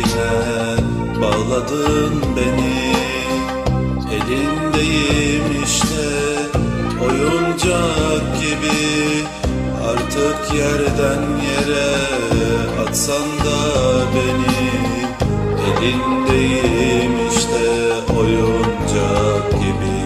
ile bağladın beni. Elindeyim işte oyuncak gibi. Artık yerden yere atsan da beni. Elindeyim işte oyuncak gibi.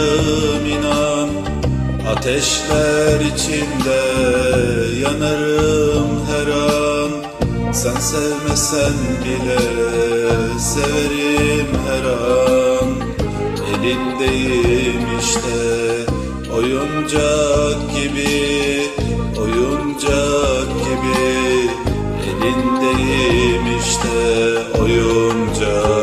Kanarım inan Ateşler içinde yanarım her an. Sen sevmesen bile severim her an. Elindeyim işte oyuncak gibi Oyuncak gibi. Elindeyim işte oyuncak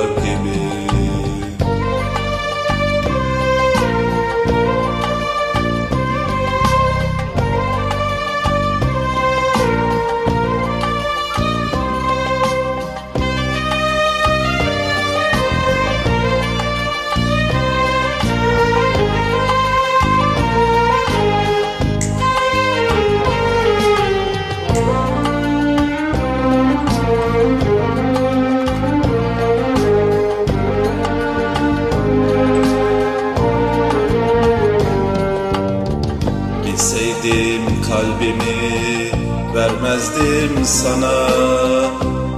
Bilseydim kalbimi vermezdim sana.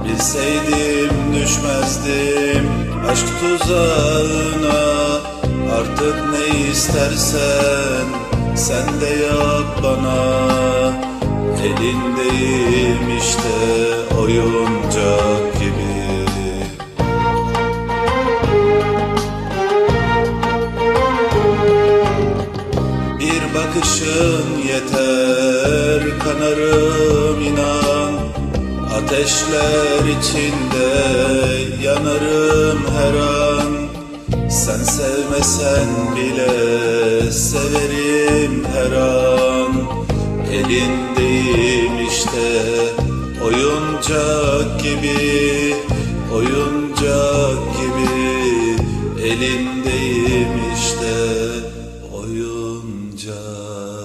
Bilseydim düşmezdim aşk tuzağına. Artık ne istersen sen de yap bana. Elindeyim işte oyuncak gibi bakışın yeter kanarım inan. Ateşler içinde yanarım her an. Sen sevmesen bile severim her an. Elindeyim işte oyuncak gibi Oyuncak gibi. Elindeyim işte جاء